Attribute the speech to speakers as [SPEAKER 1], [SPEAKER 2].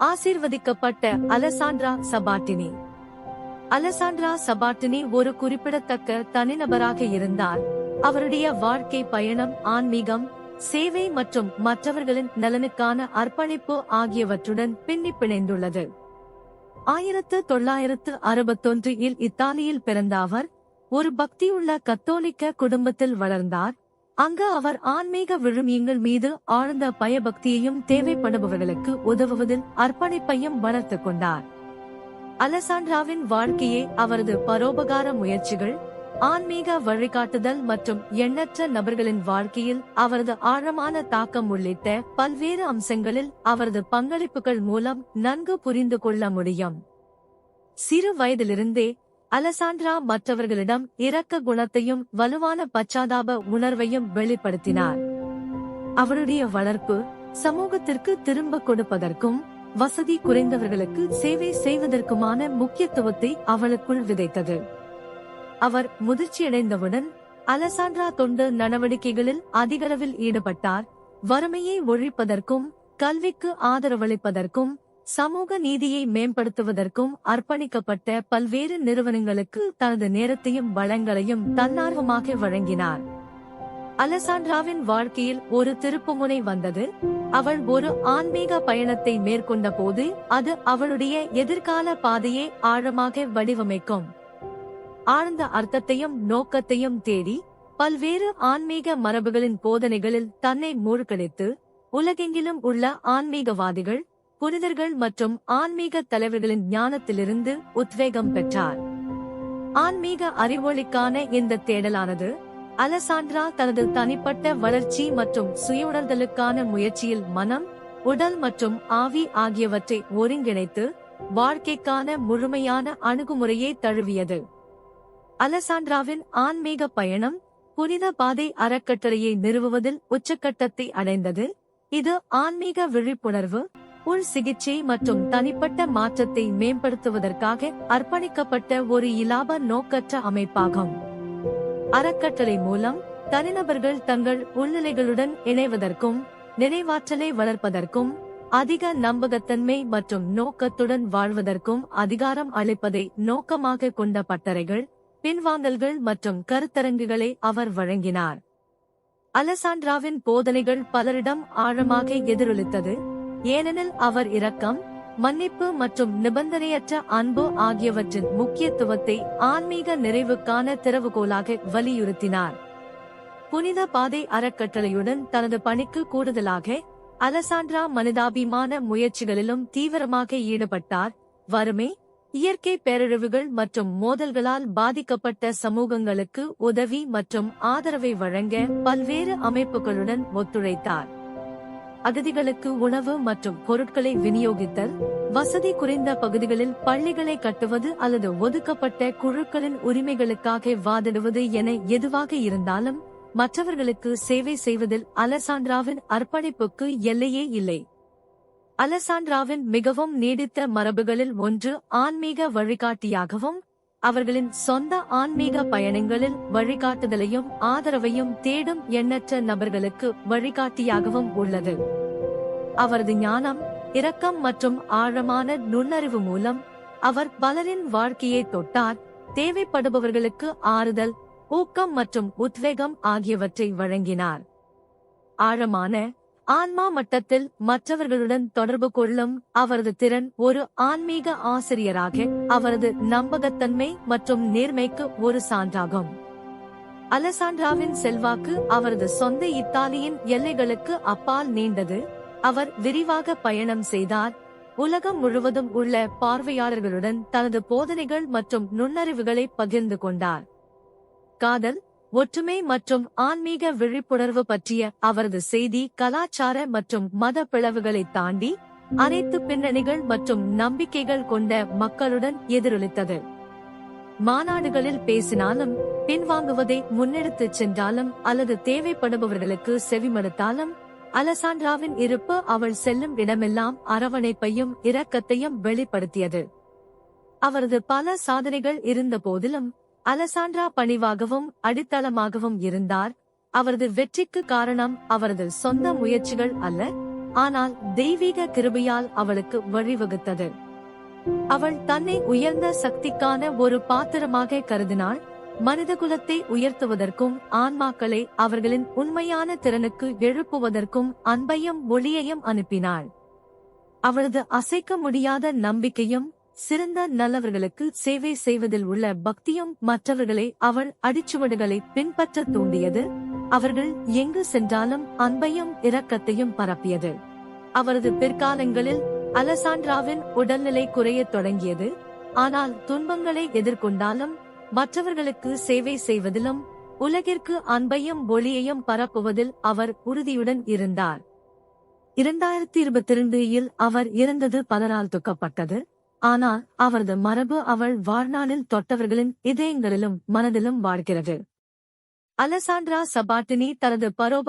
[SPEAKER 1] ஆசீர்வதிக்கப்பட்ட அலசாண்ட்ரா சபாட்டினி. அலசாண்ட்ரா சபாட்டினி ஒரு குறிப்பிடத்தக்க தனிநபராக இருந்தார். அவருடைய வாழ்க்கை பயணம் ஆன்மீகம் சேவை மற்றும் மற்றவர்களின் நலனுக்கான அர்ப்பணிப்பு ஆகியவற்றுடன் பின்னி பிணைந்துள்ளது. ஆயிரத்து தொள்ளாயிரத்து அறுபத்தொன்று இல் இத்தாலியில் பிறந்த அவர் ஒரு பக்தியுள்ள கத்தோலிக்க குடும்பத்தில் வளர்ந்தார். அங்கு அவர் ஆன்மீக விழுமியங்கள் மீது ஆழ்ந்த பயபக்தியையும் தேவைப்படுபவர்களுக்கு உதவுவதில் அர்ப்பணிப்பையும் வளர்த்துக் கொண்டார். அலசாண்ட்ராவின் வாழ்க்கையே அவரது பரோபகார முயற்சிகள் ஆன்மீக வழிகாட்டுதல் மற்றும் எண்ணற்ற நபர்களின் வாழ்க்கையில் அவரது ஆழமான தாக்கம் உள்ளிட்ட பல்வேறு அம்சங்களில் அவரது பங்களிப்புகள் மூலம் நன்கு புரிந்து கொள்ள முடியும். சிறு வயதிலிருந்தே அலசாண்ட்ரா மற்றவர்களிடம் இரக்க குணத்தையும் வலுவான பச்சாதாப உணர்வையும் வெளிப்படுத்தினார். அவருடைய வளர்ப்பு சமூகத்திற்கு திரும்ப கொடுப்பதற்கும் வசதி குறைந்தவர்களுக்கு சேவை செய்வதற்குமான முக்கியத்துவத்தை அவளுக்குள் விதைத்தது. அவர் முதிர்ச்சியடைந்தவுடன் அலசாண்ட்ரா தொண்டு நடவடிக்கைகளில் அதிகளவில் ஈடுபட்டார். வறுமையை ஒழிப்பதற்கும் கல்விக்கு ஆதரவளிப்பதற்கும் சமூக நீதியை மேம்படுத்துவதற்கும் அர்ப்பணிக்கப்பட்ட பல்வேறு நிறுவனங்களுக்கு தனது நேரத்தையும் வளங்களையும் தன்னார்வமாக வழங்கினார். அலசாண்ட்ராவின் வாழ்க்கையில் ஒரு திருப்புமுனை வந்தது. அவள் ஒரு ஆன்மீக பயணத்தை மேற்கொண்ட போது அது அவளுடைய எதிர்கால பாதையை ஆழமாக வடிவமைக்கும். ஆழ்ந்த அர்த்தத்தையும் நோக்கத்தையும் தேடி பல்வேறு ஆன்மீக மரபுகளின் போதனைகளில் தன்னை மூழ்கடித்து உலகெங்கிலும் உள்ள ஆன்மீகவாதிகள் புனிதர்கள் மற்றும் ஆன்மீக தலைவர்களின் ஞானத்திலிருந்து உத்வேகம் பெற்றார். ஆன்மீக அறிவொளிக்கான இந்த தேடலானது அலசாண்ட்ரா தனது தனிப்பட்ட வளர்ச்சி மற்றும் சுய உணர்தலுக்கான முயற்சியில் மனம் உடல் மற்றும் ஆவி ஆகியவற்றை ஒருங்கிணைத்து வாழ்க்கைக்கான முழுமையான அணுகுமுறையை தழுவியது. அலசாண்ட்ராவின் ஆன்மீக பயணம் புனித பாதை அறக்கட்டளையை நிறுவுவதில் உச்சக்கட்டத்தை அடைந்தது. இது ஆன்மீக விழிப்புணர்வு உள் சிகிச்சை மற்றும் தனிப்பட்ட மாற்றத்தை மேம்படுத்துவதற்காக அர்ப்பணிக்கப்பட்ட ஒரு இலாப நோக்கற்ற அமைப்பாகும். அறக்கட்டளை மூலம் தனிநபர்கள் தங்கள் உள்நிலைகளுடன் இணைவதற்கும் நினைவாற்றலை வளர்ப்பதற்கும் அதிக நம்பகத்தன்மை மற்றும் நோக்கத்துடன் வாழ்வதற்கும் அதிகாரம் அளிப்பதை நோக்கமாக கொண்ட பட்டறைகள் பின்வாங்கல்கள் மற்றும் கருத்தரங்குகளை அவர் வழங்கினார். அலசாண்ட்ராவின் போதனைகள் பலரிடம் ஆழமாக எதிரொலித்தது. ஏனெனில் அவர் இரக்கம் மன்னிப்பு மற்றும் நிபந்தனையற்ற அன்பு ஆகியவற்றின் முக்கியத்துவத்தை ஆன்மீக நிறைவுக்கான திறவுகோலாக வலியுறுத்தினார். புனித பாதை அறக்கட்டளையுடன் தனது பணிக்கு கூடுதலாக அலசாண்ட்ரா மனிதாபிமான முயற்சிகளிலும் தீவிரமாக ஈடுபட்டார். வறுமை இயற்கை பேரழிவுகள் மற்றும் மோதல்களால் பாதிக்கப்பட்ட சமூகங்களுக்கு உதவி மற்றும் ஆதரவை வழங்க பல்வேறு அமைப்புகளுடன் ஒத்துழைத்தார். அகதிகளுக்கு உணவு மற்றும் பொருட்களை விநியோகித்தல் வசதி குறைந்த பகுதிகளில் பள்ளிகளை கட்டுவது அல்லது ஒதுக்கப்பட்ட குழுக்களின் உரிமைகளுக்காக வாதிடுவது என எதுவாக இருந்தாலும் மற்றவர்களுக்கு சேவை செய்வதில் அலசாண்ட்ராவின் அர்ப்பணிப்புக்கு எல்லையே இல்லை. அலசாண்ட்ராவின் மிகவும் நீடித்த மரபுகளில் ஒன்று ஆன்மீக வழிகாட்டியாகவும் அவர்களின் சொந்த ஆன்மீக பயணங்களில் வழிகாட்டுதலையும் ஆதரவையும் தேடும் எண்ணற்ற நபர்களுக்கு வழிகாட்டியாகவும் உள்ளது. அவரது ஞானம் இரக்கம் மற்றும் ஆழமான நுண்ணறிவு மூலம் அவர் பலரின் வாழ்க்கையை தொட்டார் தேவைப்படுபவர்களுக்கு ஆறுதல் ஊக்கம் மற்றும் உத்வேகம் ஆகியவற்றை வழங்கினார். ஆழமான ஆன்மா மட்டத்தில் மற்றவர்களுடன் தொடர்பு கொள்ளும் அவரது திறன் ஒரு ஆன்மீக ஆசிரியராக அவரது நம்பகத்தன்மை மற்றும் நேர்மைக்கு ஒரு சான்றாகும். அலசாண்ட்ராவின் செல்வாக்கு அவரது சொந்த இத்தாலியின் எல்லைகளுக்கு அப்பால் நீண்டது. அவர் விரிவாக பயணம் செய்தார். உலகம் முழுவதும் உள்ள பார்வையாளர்களுடன் தனது போதனைகள் மற்றும் நுண்ணறிவுகளை பகிர்ந்து கொண்டார். காதல் ஒற்றுமை மற்றும் ஆன்மீக விழிப்புணர்வு பற்றிய அவரது செய்தி கலாச்சார மற்றும் மத பிளவுகளை தாண்டி அனைத்து பின்னணிகள் மற்றும் நம்பிக்கைகள் கொண்ட மக்களுடன் எதிரொலித்தது. மாநாடுகளில் பேசினாலும் பின்வாங்குவதை முன்னெடுத்துச் சென்றாலும் அல்லது தேவைப்படுபவர்களுக்கு செவிமடுத்தாலும் அலசாண்ட்ராவின் இருப்பு அவள் செல்லும் இடமெல்லாம் அரவணைப்பையும் இரக்கத்தையும் வெளிப்படுத்தியது. அவரது பல சாதனைகள் இருந்த போதிலும் அலசாண்ட்ரா பணிவாகவும் அடித்தளமாகவும் இருந்தார். அவரது வெற்றிக்கு காரணம் அவரது சொந்த முயற்சிகள் அல்ல ஆனால் தெய்வீக கிருபையால் அவளுக்கு வழிவகுத்தது. அவள் தன்னை உயர்ந்த சக்திக்கான ஒரு பாத்திரமாக கருதினாள். மனிதகுலத்தை உயர்த்துவதற்கும் ஆன்மாக்களை அவர்களின் உண்மையான திறனுக்கு எழுப்புவதற்கும் அன்பையும் ஒளியையும் அனுப்பினாள். அவளது அசைக்க முடியாத நம்பிக்கையும் சிறந்த நல்லவர்களுக்கு சேவை செய்வதில் உள்ள பக்தியும் மற்றவர்களை அவள் அடிச்சுவடுகளை பின்பற்ற தூண்டியது. அவர்கள் எங்கு சென்றாலும் அன்பையும் இரக்கத்தையும் பரப்பியது. அவரது பிற்காலங்களில் அலசாண்ட்ராவின் உடல்நிலை குறையத் தொடங்கியது. ஆனால் துன்பங்களை எதிர்கொண்டாலும் மற்றவர்களுக்கு சேவை செய்வதிலும் உலகிற்கு அன்பையும் ஒளியையும் பரப்புவதில் அவர் உறுதியுடன் இருந்தார். இரண்டாயிரத்தி இருபத்தி இரண்டில் அவர் இறந்தது பலரால் துக்கப்பட்டது. ஆனால் அவரது மரபு அவள் வாழ்நாளில் தொட்டவர்களின் இதயங்களிலும் மனதிலும் வாழ்கிறது. அலசாண்ட்ரா சபாட்டினி தனது பரோப